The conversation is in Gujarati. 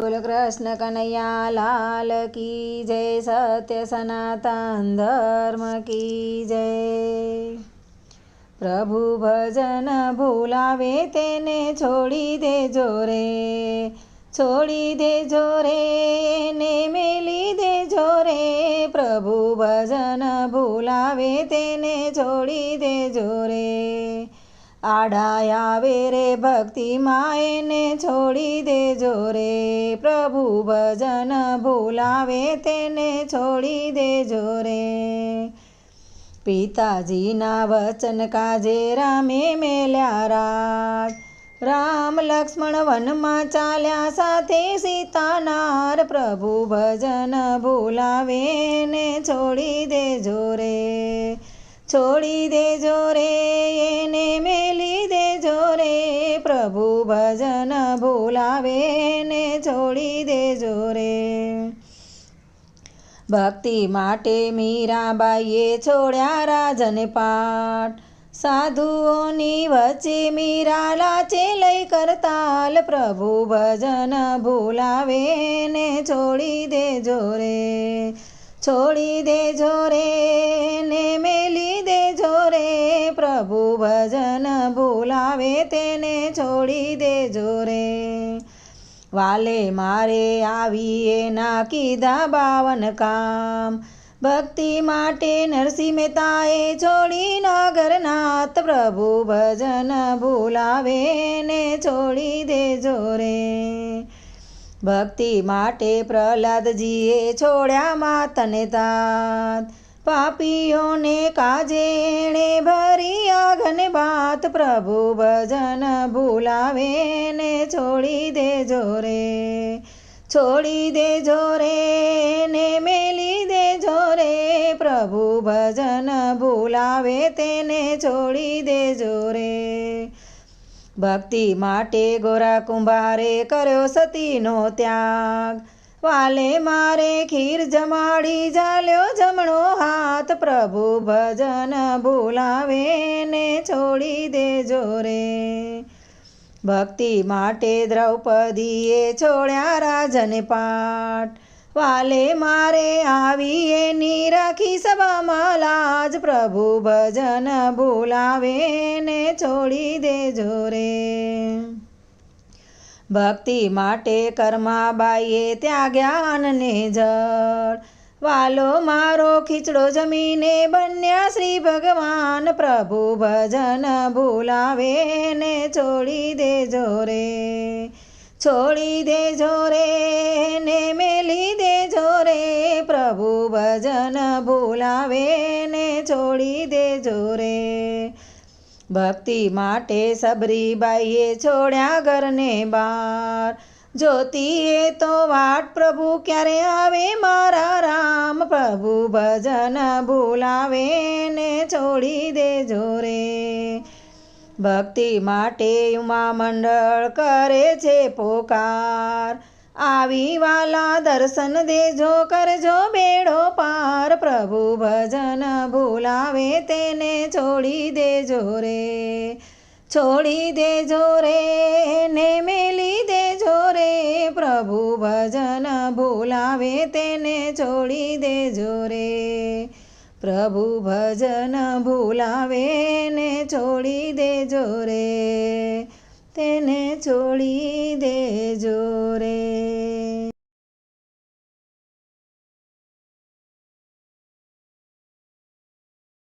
કૃષ્ણ કનૈયા, લાલ કી જય, સત્ય સનાતન ધર્મ કી જય. પ્રભુ ભજન ભૂલાવે તેને છોડી દેજો રે, છોડી દેજો રે ને મેલી દેજો રે. પ્રભુ ભજન ભૂલાવે તેને છોડી દેજો રે આડાય આવે રે ભક્તિમાં એને છોડી દેજો રે. પ્રભુ ભજન ભૂલાવે તેને છોડી દેજો રે. પિતાજીના વચન કાજે રામે મેલ્યા રાજ. રામ લક્ષ્મણ વનમાં ચાલ્યા સાથે સીતાનાર. પ્રભુ ભજન ભૂલાવે ને છોડી દેજો રે. છોડી દેજો રે ભજન ભૂલાવે ને છોડી દેજો રે. ભક્તિ માટે મીરાબાઈએ છોડ્યા રાજને પાઠ. સાધુઓની વચ્ચે મીરા લાચે લઈ કરતાલ. પ્રભુ ભજન ભૂલાવે ને છોડી દેજો રે. છોડી દેજો રે ને મેલી ભજન બોલાવે તેને છોડી દેજો રે. વાલે મારે આવીએ ના કીધા બાવન કામ. ભક્તિ માટે નરસિંહ મહેતાએ છોડી નાગરનાથ પ્રભુ ભજન બોલાવે ને છોડી દેજો રે. ભક્તિ માટે પ્રહલાદજીએ છોડ્યા માતને તાત. પાપીઓને કાજે એણે ભરી આગને બાત પ્રભુ ભજન ભૂલાવે ને છોડી દે જોરે છોડી દે જોરે ને મેલી દે જોરે પ્રભુ ભજન ભૂલાવે તેને છોડી દે જોરે ભક્તિ માટે ગોરા કુંભારે કર્યો સતીનો ત્યાગ. વાલે મારે ખીર જમાડી જાલ્યો પ્રભુ ભજન ભૂલાવે ને છોડી દેજો રે. ભક્તિ માટે દ્રૌપદીએ છોડ્યા રાજને પાઠ. વાલે મારે આવીએ, નિરાખી રાખી સભામાં લાજ. પ્રભુ ભજન ભૂલાવે ને છોડી દેજો રે. ભક્તિ માટે કર્માબાઈએ ત્યાગ્યા ને જળ. વાલો મારો ખીચડો જમીને બન્યા શ્રી ભગવાન. પ્રભુ ભજન ભૂલાવે ને છોડી દેજો રે. છોડી દેજો રે ને મેલી દેજો રે. પ્રભુ ભજન ભૂલાવે ને છોડી દેજો રે. ભક્તિ માટે સબરીબાઈએ છોડ્યા ઘરને બાર જોતીએ તો વાટ પ્રભુ ક્યારે આવે? મારા રામ પ્રભુ ભજન ભૂલાવે ને છોડી દેજો રે. ભક્તિ માટે ઉમા મંડળ કરે છે પોકાર. આવી વાલા દર્શન દેજો, કરજો બેડો પાર. પ્રભુ ભજન ભૂલાવે તેને છોડી દેજો રે. છોડી દેજો રે ને પ્રભુ ભજન બોલાવે તેને છોડી દેજો રે. પ્રભુ ભજન ભૂલાવે ને છોડી દેજો રે. તેને છોડી દેજો રે.